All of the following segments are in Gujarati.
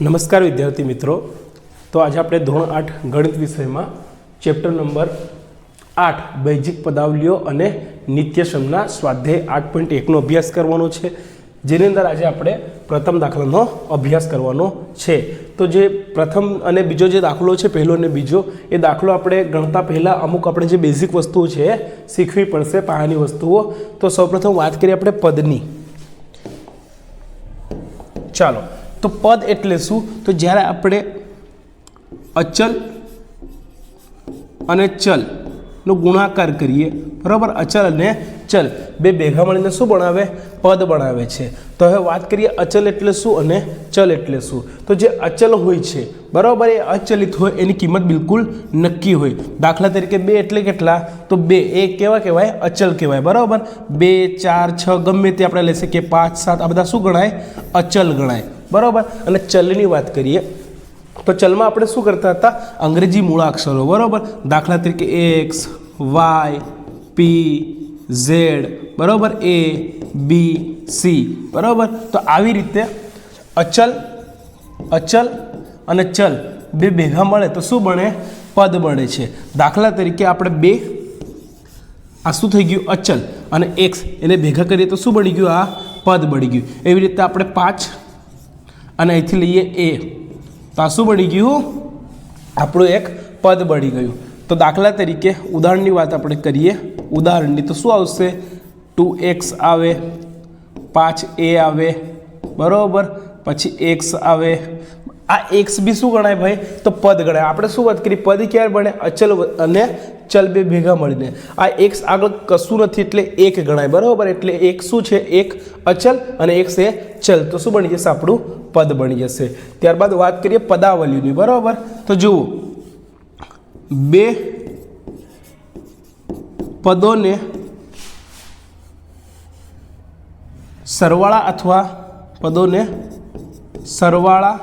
નમસ્કાર વિદ્યાર્થી મિત્રો. તો આજે આપણે ધોરણ આઠ ગણિત વિષયમાં ચેપ્ટર નંબર આઠ, બૈજિક પદાવલીઓ અને નિત્યસમના સ્વાધ્યાય આઠ પોઈન્ટ એકનો અભ્યાસ કરવાનો છે. જેની અંદર આજે આપણે પ્રથમ દાખલાનો અભ્યાસ કરવાનો છે. તો જે પ્રથમ અને બીજો જે દાખલો છે, પહેલો અને બીજો, એ દાખલો આપણે ગણતા પહેલાં અમુક આપણે જે બેઝિક વસ્તુઓ છે, શીખવી પડશે પાયાની વસ્તુઓ. તો સૌપ્રથમ વાત કરીએ આપણે પદની. ચાલો, તો પદ એટલે શું? તો જ્યારે આપણે અચલ અને ચલનો ગુણાકાર કરીએ. બરાબર? અચલ અને ચલ. બે ભેગા મળીને શું બનાવે પદ બનાવે છે. તો હવે વાત કરીએ અચલ એટલે શું અને ચલ એટલે શું? તો જે અચલ હોય છે, બરાબર? એ અચલિત હોય, એની કિંમત બિલકુલ નક્કી હોય. દાખલા તરીકે બે એટલે કેટલા? તો બે. એ કેવા કહેવાય? અચલ કહેવાય. બરાબર? બે, ચાર, છ, ગમે તે આપણે લેશે કે પાંચ, સાત, આ બધા શું ગણાય? અચલ ગણાય. બરાબર? અને ચલની વાત કરીએ, તો ચલમાં આપણે શું કરતા હતા? અંગ્રેજી મૂળાક્ષરો. બરાબર? દાખલા તરીકે એક્સ વાય, પી, ઝેડ, બરાબર? A, B, C. બરાબર? તો આવી રીતે અચલ અચલ અને ચલ બે ભેગા મળે તો શું બને? પદ બને છે. દાખલા તરીકે આપણે બે, આ શું થઈ ગયું? અચલ અને એક્સ. એને ભેગા કરીએ તો શું બની ગયું? આ પદ બની ગયું. એવી રીતે આપણે પાંચ અને અહીંથી લઈએ એ. તો આ શું બની ગયું? આપણું એક પદ બની ગયું. તો દાખલા તરીકે ઉદાહરણની વાત આપણે કરીએ. ઉદાહરણની તો શું આવશે? ટુ એક્સ આવે, પાંચ એ આવે, બરાબર? પછી એક્સ આવે. આ એક્સ બી શું ગણાય ભાઈ? તો પદ ગણાય. આપણે શું વાત કરીએ પદ ક્યારે બને? અચલ અને ચલ બે ભેગા મળીને. આ એક્સ આગળ કશું નથી એટલે એક ગણાય. બરાબર? એટલે એક શું છે? એક અચલ અને એક છે ચલ. તો શું બની જશે? આપણું પદ બની જશે. ત્યારબાદ વાત કરીએ પદાવલીની. બરાબર? તો જુઓ બે પદોને સરવાળા અથવા પદોને સરવાળા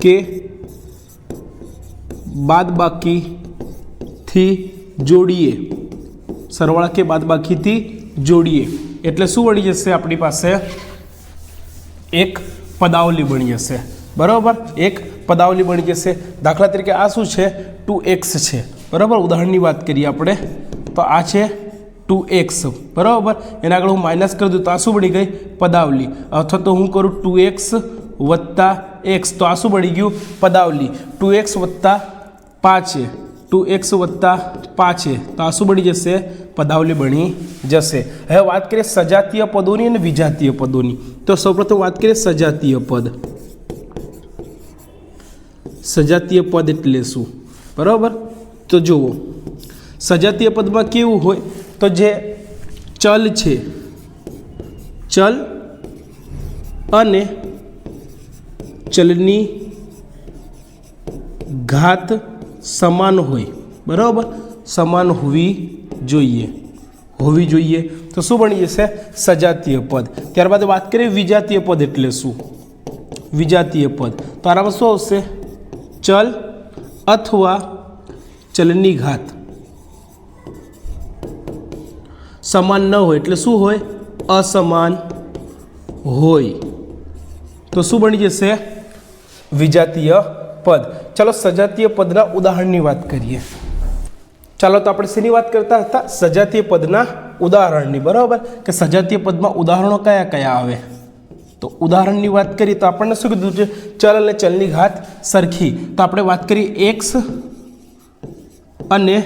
કે બાદબાકીથી જોડીએ. સરવાળા કે બાદબાકીથી જોડીએ. એટલે શું બની જશે આપણી પાસે? એક પદાવલી બની જશે. બરાબર? એક પદાવલી બની જશે. દાખલા તરીકે આ શું છે? ટુ એક્સ છે. બરાબર? ઉદાહરણની વાત કરીએ આપણે. તો આ છે ટુ એક્સ. બરાબર? એના આગળ હું માઇનસ કરી દઉં તો આ શું બની ગઈ? પદાવલી. અથવા તો હું કરું ટુ એક્સ વત્તા એક્સ. તો આ શું બની ગયું? પદાવલી. ટુ એક્સ વત્તા પાંચે. ટુ એક્સ વત્તા પાંચે. તો આ શું બની જશે? પદાવલી બની જશે. હવે વાત કરીએ સજાતીય પદોની અને વિજાતીય પદોની. તો સૌપ્રથમ વાત કરીએ સજાતીય પદ. સજાતીય પદ એટલે શું? બરાબર? તો જુઓ. સજાતીય પદમાં કેવું હોય? તો જે ચલ છે, ચલ અને ચલની ઘાત સમાન હોય. બરાબર? સમાન હોવી જોઈએ. હોવી જોઈએ. તો શું બની જશે? સજાતીય પદ. ત્યારબાદ વાત કરીએ વિજાતીય પદ એટલે શું? વિજાતીય પદ. તો આરામાં શું આવશે? ચલ અથવા ચલની ઘાત. સમાન ન હોય એટલે શું હોય? અસમાન હોય. તો શું બની જશે? વિજાતીય પદ. ચાલો સજાતીય પદના ઉદાહરણની વાત કરીએ. ચાલો તો આપણે શેની વાત કરતા હતા? સજાતીય પદના ઉદાહરણની. બરાબર? કે સજાતીય પદમાં ઉદાહરણો કયા કયા આવે? તો ઉદાહરણની વાત કરીએ તો આપણને શું કીધું છે? ચલ અને ચલની ઘાત સરખી. તો આપણે વાત કરીએ એક્સ અને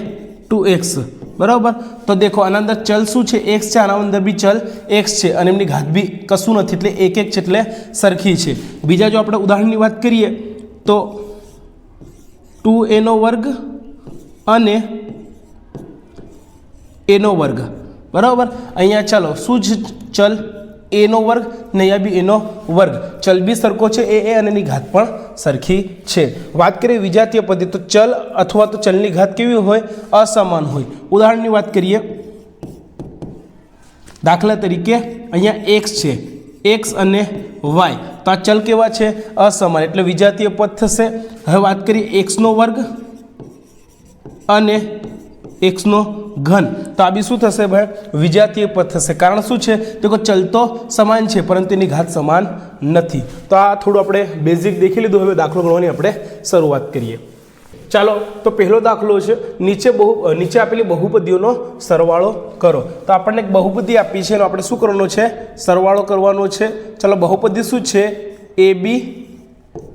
ટુ એક્સ. બરાબર? તો દેખો, આના અંદર ચલ શું છે? એક્સ છે, આના અંદર બી ચલ એક્સ છે અને એમની ઘાત બી કશું નથી, એટલે એક એક છે, એટલે સરખી છે. બીજા જો આપણે ઉદાહરણની વાત કરીએ તો ટુ એનો વર્ગ અને એનો વર્ગ. બરાબર? અહીંયા ચાલો, શું છે ચલ? એનો વર્ગ ને અહીંયા બી એનો વર્ગ. ચલ બી સરખો છે, એ એ અને ઘાત પણ સરખી છે. વાત કરીએ વિજાતીય પદ્ધતિ તો ચલ અથવા તો ચલની ઘાત કેવી હોય? અસમાન હોય. ઉદાહરણની વાત કરીએ. દાખલા તરીકે અહીંયા એક્સ છે. એક્સ અને વાય તો આ ચલ કેવા છે? અસમાન. એટલે વિજાતીય પદ થશે. હવે વાત કરીએ એક્સનો વર્ગ અને એક્સનો ઘન. તો આ બી શું થશે ભાઈ? વિજાતીય પદ થશે. કારણ શું છે? તો ચલતો સમાન છે, પરંતુ એની ઘાત સમાન નથી. તો આ થોડું આપણે બેઝિક દેખી લીધું. હવે દાખલો ગણવાની આપણે શરૂઆત કરીએ. ચાલો, તો પહેલો દાખલો છે. નીચે બહુ, નીચે આપેલી બહુપદીઓનો સરવાળો કરો. તો આપણને એક બહુપદી આપી છે. એનો આપણે શું કરવાનો છે? સરવાળો કરવાનો છે. ચાલો, બહુપદી શું છે? એ બી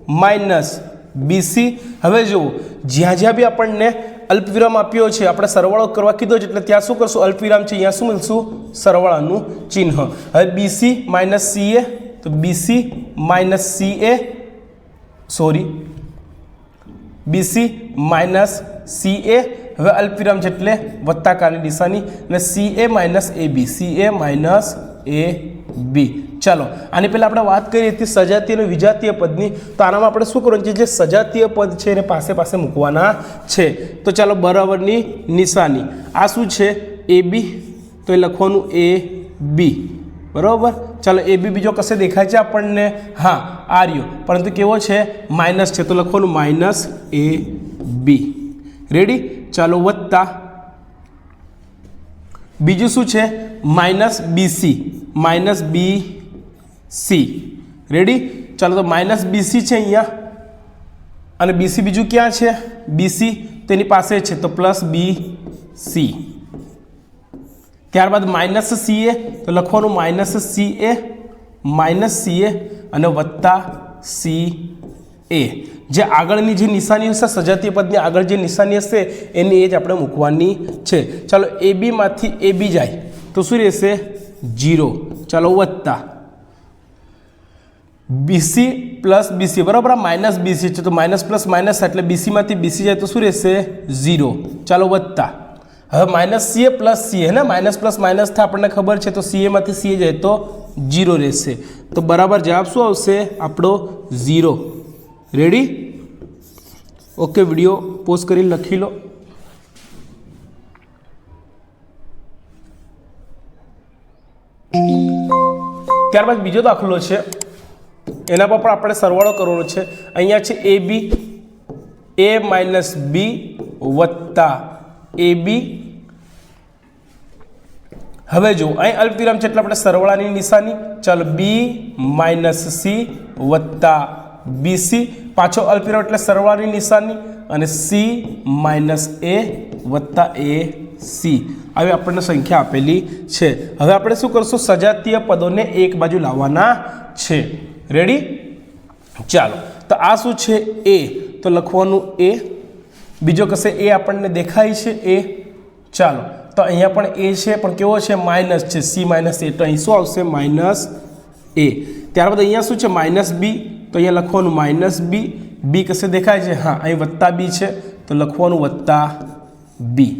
માઇનસ બીસી હવે જુઓ, જ્યાં જ્યાં બી આપણને અલ્પવિરામ આપ્યો છે. આપણે સરવાળો કરવા કીધો એટલે ત્યાં શું કરશું? અલ્પવિરામ છે, અહીંયા શું મળશું? સરવાળાનું ચિહ્ન. હવે બીસી માઇનસ સી એ તો BC minus C A sorry BC minus C A હવે અલ્પવિરામ છે એટલે વત્તાકારની દિશાની, અને A minus A B C A minus A B ચાલો, આની પહેલાં આપણે વાત કરીએ હતી સજાતીય અને વિજાતીય પદની. તો આનામાં આપણે શું કરવાનું છે? જે સજાતીય પદ છે એને પાસે પાસે મૂકવાના છે. તો ચાલો, બરાબરની નિશાની. આ શું છે? એ, બી. તો એ લખવાનું એ, બી. બરાબર? ચાલો, એ, બી બીજો કશે દેખાય છે આપણને? હા આર્યો પરંતુ કેવો છે? માઇનસ છે. તો લખવાનું માઇનસ એ, બી. રેડી? ચાલો, વત્તા. બીજું શું છે? Minus BC minus B C ready ચાલો તો માઇનસ બીસી છે અહીંયા. અને બીસી બીજું ક્યાં છે? બીસી તેની પાસે છે, તો પ્લસ બી સી ત્યારબાદ માઇનસ સી એ તો લખવાનું minus C A minus C A અને વત્તા સી એ જે આગળની જે નિશાની હશે, સજાતીય પદની આગળ જે નિશાની હશે, એની એ જ આપણે મૂકવાની છે. ચાલો એ બીમાંથી એ બી જાય, તો શું રહેશે? જીરો ચાલો વત્તા. બીસી પ્લસ બીસી બરાબર? આ માઇનસ બીસી છે, તો માઇનસ પ્લસ માઇનસ એટલે બીસીમાંથી બીસી જાય તો શું રહેશે? ઝીરો ચાલો વધતા હવે માઇનસ સીએ પ્લસ સીએ ને? માઇનસ પ્લસ માઇનસ થાય આપણને ખબર છે, તો સીએમાંથી સીએ જાય તો જીરો રહેશે. તો બરાબર જવાબ શું આવશે? આપણો zero ready okay video pause કરી લખી લો. ત્યારબાદ બીજો દાખલો છે. એના પર પણ આપણે સરવાળો કરવાનો છે. અહીંયા છે એ બી, એ માઇનસ બી વત્તા એ બી. હવે જો અહીં અલ્પવિરામ છે એટલે આપણે સરવાળાની નિશાની. ચાલ બી માઇનસ સી વત્તા બીસી પાછો અલ્પવિરામ એટલે સરવાળાની નિશાની અને સી માઇનસ એ વત્તા એ સી. આવી આપણને સંખ્યા આપેલી છે. હવે આપણે શું કરશું? સજાતીય પદોને એક બાજુ લાવવાના છે. રેડી ચાલો. તો આ શું છે એ તો લખવાનું એ બીજો કશે એ આપણને દેખાય છે એ ચાલો. તો અહીંયા પણ એ છે, પણ કેવો છે? માઇનસ છે. સી માઇનસ એ તો અહીં શું આવશે? માઇનસ એ ત્યારબાદ અહીંયા શું છે? માઇનસ બી તો અહીંયા લખવાનું માઇનસ બી બી કશે દેખાય છે? હા, અહીં વત્તા બી છે. તો લખવાનું વત્તા બી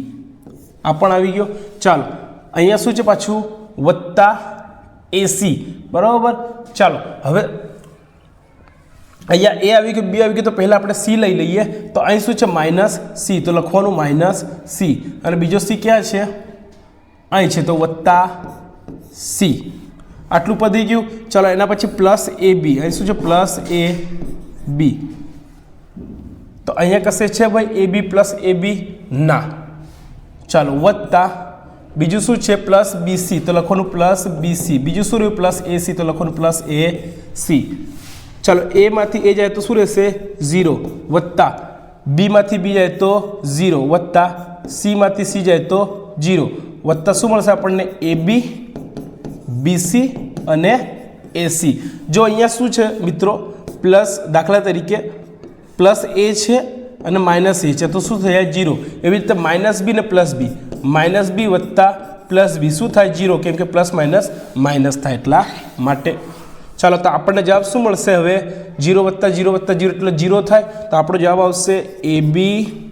આ પણ આવી ગયો. ચાલો. અહીંયા શું છે પાછું? વત્તા એસી બરાબર? ચાલો, હવે અહીંયા એ આવી ગયું બી આવી ગયું, તો પહેલાં આપણે સી લઈ લઈએ. તો અહીં શું છે? માઇનસ સી તો લખવાનું માઇનસ સી અને બીજો સી ક્યાં છે? અહીં છે, તો વત્તા સી આટલું પધી ગયું. ચાલો, એના પછી પ્લસ એ બી અહીં શું છે? પ્લસ એ બી તો અહીંયા કશે છે ભાઈ? એ બી પ્લસ એ બી ના. ચાલો, વત્તા બીજું શું છે પ્લસ બીસી? તો લખવાનું પ્લસ બીસી. બીજું શું રહ્યું? Plus AC. તો લખવાનું પ્લસ એ સી ચાલો, એમાંથી એ જાય તો શું રહેશે? ઝીરો. વત્તા બીમાંથી બી જાય તો ઝીરો. વત્તા સીમાંથી સી જાય તો જીરો વત્તા શું મળશે આપણને? એ બી, બીસી અને એસી. જો અહીંયા શું છે મિત્રો? પ્લસ દાખલા તરીકે પ્લસ એ છે અને માઇનસ એ છે. તો શું થાય? જીરો એવી રીતે માઇનસ બી ને પ્લસ બી. માઇનસ બી વત્તા પ્લસ બી. શું થાય? જીરો કેમ કે પ્લસ માઇનસ માઇનસ થાય એટલા માટે. ચાલો, તો આપણને જવાબ શું મળશે હવે? જીરો વત્તા જીરો વત્તા જીરો એટલે જીરો થાય. તો આપણો જવાબ આવશે એ બી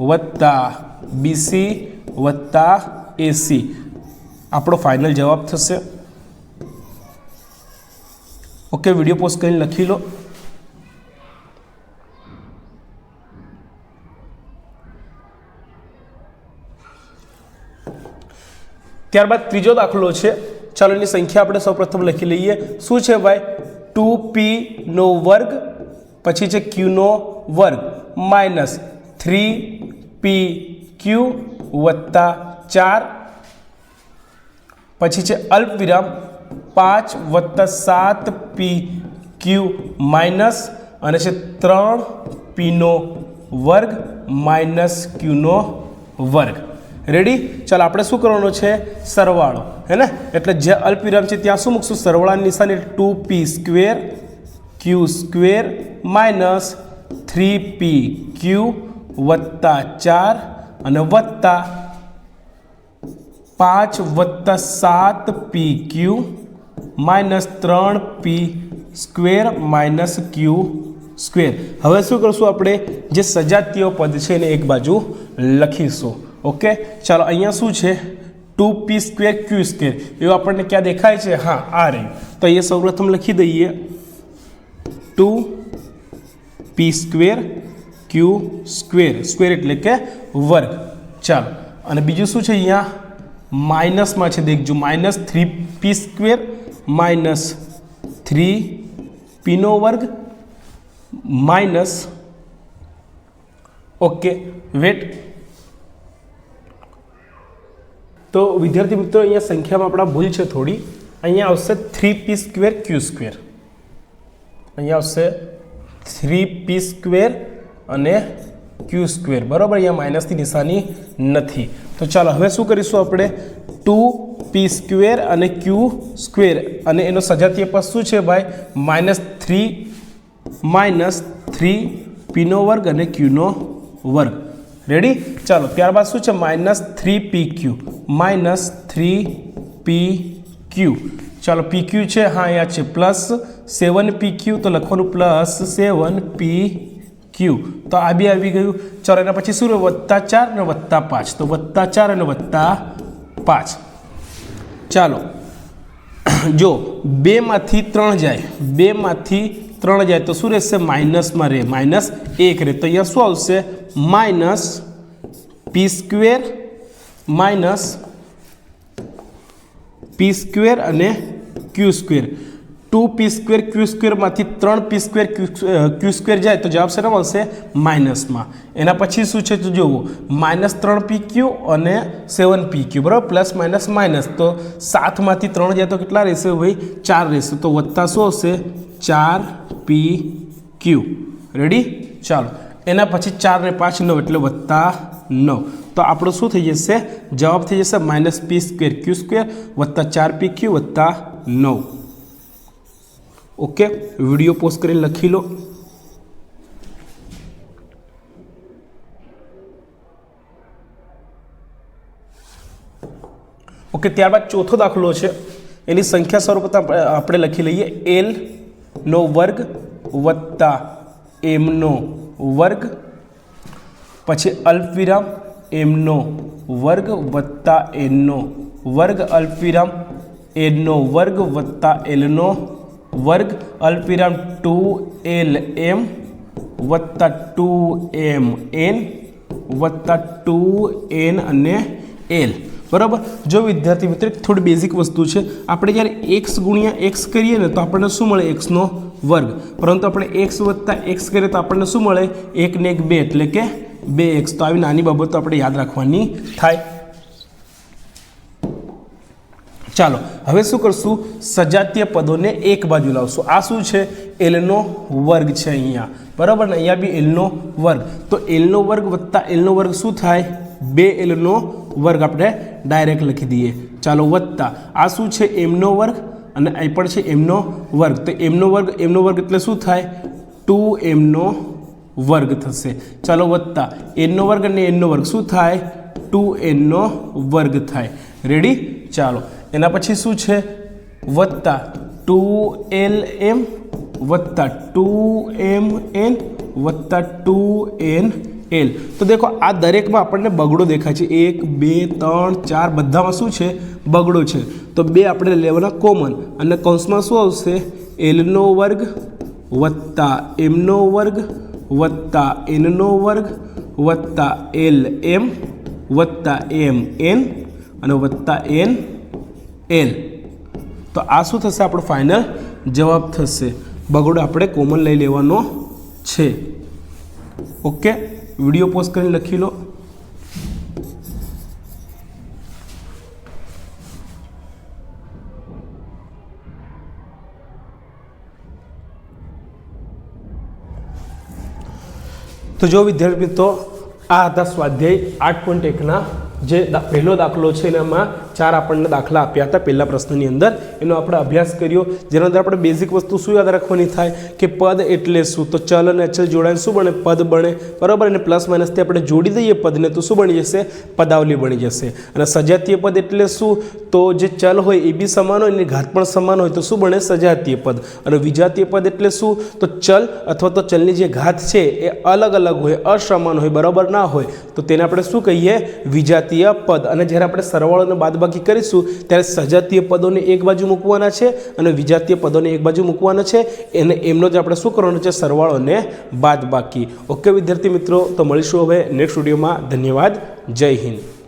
વત્તા બીસી વત્તા એસી આપણો ફાઇનલ જવાબ થશે. ઓકે, વીડિયો પોસ્ટ કરીને લખી લો. ત્યારબાદ ત્રીજો દાખલો છે. ચાલો એની સંખ્યા આપણે સૌપ્રથમ લખી લઈએ. શું છે ભાઈ? ટુ પી નો વર્ગ, પછી છે ક્યુનો વર્ગ. માઇનસ થ્રી પી ક્યુ વત્તા ચાર. પછી છે અલ્પ વિરામ પાંચ વત્તા સાત પી ક્યુ માઇનસ, અને છે ત્રણ પીનો વર્ગ માઇનસ ક્યુનો વર્ગ. રેડી ચાલો, આપણે શું કરવાનું છે? સરવાળો. હે ને? એટલે જે અલ્પવિરામ છે, ત્યાં શું મૂકશું? સરવાળાની નિશાની two P square Q square minus three P Q વત્તા ચાર અને વત્તા પાંચ વત્તા સાત પી ક્યુ માઇનસ ત્રણ P square minus Q square હવે શું કરશું આપણે? જે સજાતીય પદ છે, એને એક બાજુ લખીશું. ઓકે ચાલો અહીંયા શું છે two P square Q square એવું આપણને ક્યાં દેખાય છે હા આ રહ્યું તો અહીંયા સૌપ્રથમ લખી દઈએ two P square Q square square એટલે કે વર્ગ ચાલો અને બીજું શું છે અહીંયા માઇનસમાં છે દેખજો minus three P square minus three પીનો વર્ગ માઇનસ ઓકે વેટ તો વિદ્યાર્થી મિત્રો, અહીંયા સંખ્યામાં આપણા ભૂલ છે થોડી. અહીંયા આવશે three P square Q square અહીંયા આવશે થ્રી પી સ્ક્વેર અને ક્યુ સ્ક્વેર બરાબર? અહીંયા માઇનસની નિશાની નથી. તો ચાલો, હવે શું કરીશું આપણે? ટુ પી સ્ક્વેર અને ક્યુ સ્ક્વેર અને એનો સજાતીય પદ શું છે ભાઈ? માઇનસ થ્રી માઇનસ થ્રી પીનો વર્ગ અને ક્યુનો વર્ગ. રેડી ચાલો, ત્યારબાદ શું છે? Minus three P Q minus three P Q. ચાલો પી ક્યુ છે, હા, અહીંયા છે, પ્લસ સેવન પી ક્યુ, તો લખવાનું પ્લસ સેવન પી ક્યુ. તો આ બી આવી ગયું. ચાલો એના પછી શું વત્તા ચાર અને વત્તા પાંચ. તો વત્તા ચાર અને વત્તા પાંચ. ચાલો. જો, બેમાંથી ત્રણ જાય. બેમાંથી ત્રણ જાય, તો શું રહેશે? માઇનસમાં રહે. માઇનસ એક રહે. તો અહીંયા શું આવશે? Minus P square minus P square અને Q square. Two P square Q સ્ક્વેરમાંથી ત્રણ પી સ્ક્વેર ક્યુ સ્ક્વેર જાય તો જવાબ શેના મળશે? માઇનસમાં. એના પછી શું છે તો જુઓ, માઇનસ ત્રણ પી ક્યુ અને સેવન પી ક્યુ બરાબર? Plus minus minus. તો સાતમાંથી ત્રણ જાય તો કેટલા રહેશે ભાઈ? ચાર રહેશે. તો વત્તા શું આવશે ચાર પી ક્યુ રેડી ચાલો. એના પછી ચાર ને પાંચ નવ એટલે વત્તા નવ. તો આપણો શું થઈ જશે? જવાબ થઈ જશે minus P square, Q square, વત્તા ચાર પી ક્યુ, વત્તા નવ. ઓકે, વીડિયો પોસ્ટ કરીને લખી લો. ઓકે, ત્યારબાદ ચોથો દાખલો છે. એની સંખ્યા સર્વપ્રથમ આપણે લખી લઈએ. એલ નો વર્ગ વત્તા એમનો વર્ગ. પછી અલ્પવિરામ એમનો વર્ગ વત્તા એનનો, વર્ગ અલ્પવિરામ એનનો, વર્ગ વત્તા એલનો, વર્ગ અલ્પવિરામ ટુ એલ એમ, વત્તા ટુ એમ એન, વત્તા ટુ એન અને એલ. બરાબર? જો વિદ્યાર્થી મિત્રો થોડી બેઝિક વસ્તુ છે. આપણે જ્યારે એક્સ ગુણ્યા એક્સ કરીએ ને, તો આપણને શું મળે? એક્સનો વર્ગ. પરંતુ આપણે એક્સ વત્તા એક્સ કરીએ તો આપણને શું મળે? એક ને એક બે. એટલે કે બે એક્સ તો આવી નાની બાબતો આપણે યાદ રાખવાની થાય. ચાલો, હવે શું કરશું? સજાતીય પદોને એક બાજુ લાવશું. આ શું છે? એલનો વર્ગ છે અહીંયા. બરાબર ને? અહીંયા બી એલનો વર્ગ. તો એલનો વર્ગ વત્તા એલનો વર્ગ શું થાય? બે એલનો વર્ગ આપણે ડાયરેક્ટ લખી દઈએ. ચાલો, વત્તા. આ શું છે? એમનો વર્ગ અને અહીં પણ છે એમનો વર્ગ. તો એમનો વર્ગ એમનો વર્ગ એટલે શું થાય? ટુ એમનો વર્ગ થશે. ચાલો વત્તા. એનનો વર્ગ અને એનનો વર્ગ શું થાય? ટુ એનનો વર્ગ થાય. રેડી ચાલો. એના પછી શું છે? વત્તા ટુ એલ એમ, વત્તા ટુ એમ એન, વત્તા ટુ એન એલ. તો દેખો, આ દરેકમાં આપણને બગડો દેખાય છે. એક, બે, ત્રણ, ચાર, બધામાં શું છે? બગડો છે. તો બે આપણે લેવાના કોમન. અને કૌંસમાં શું આવશે? એલનો વર્ગ વત્તા એમનો વર્ગ વત્તા એનનો વર્ગ, વત્તા એલ એમ વત્તા એમ એન અને વત્તા એન એલ તો આ શું થશે? આપણો ફાઇનલ જવાબ થશે. બગડો આપણે કોમન લઈ લેવાનો છે. ઓકે વીડિયો પોસ્ટ કરીને લખી લો. તો જો વિદ્યાર્થી મિત્રો, આ હતા સ્વાધ્યાય આઠ પોઈન્ટ એકના જે પહેલો દાખલો છે એનામાં ચાર આપણને દાખલા આપ્યા હતા પહેલા પ્રશ્નની અંદર. એનો આપણે અભ્યાસ કર્યો, જેના અંદર આપણે બેઝિક વસ્તુ શું યાદ રાખવાની થાય? કે પદ એટલે શું? તો ચલ અને અચલ જોડાઈને શું બને? પદ બને. બરાબર? અને પ્લસ માઇનસથી આપણે જોડી દઈએ પદને, તો શું બની જશે? પદાવલી બની જશે. અને સજાતીય પદ એટલે શું? તો જે ચલ હોય એ બી સમાન હોય અને ઘાત પણ સમાન હોય, તો શું બને? સજાતીય પદ. અને વિજાતીય પદ એટલે શું? તો ચલ અથવા તો ચલની જે ઘાત છે એ અલગ અલગ હોય, અસમાન હોય, બરાબર ના હોય. તો તેને આપણે શું કહીએ? વિજાતીય પદ. અને જ્યારે આપણે સરવાળો અને બાદબાકી કરીશું, ત્યારે સજાતીય પદોને એક બાજુ મૂકવાના છે અને વિજાતીય પદોને એક બાજુ મૂકવાના છે. એને એમનો જ આપણે શું કરવાનો છે? સરવાળો અને બાદબાકી. ઓકે વિદ્યાર્થી મિત્રો, તો મળીશું હવે નેક્સ્ટ વિડીયોમાં ધન્યવાદ. જય હિન્દ.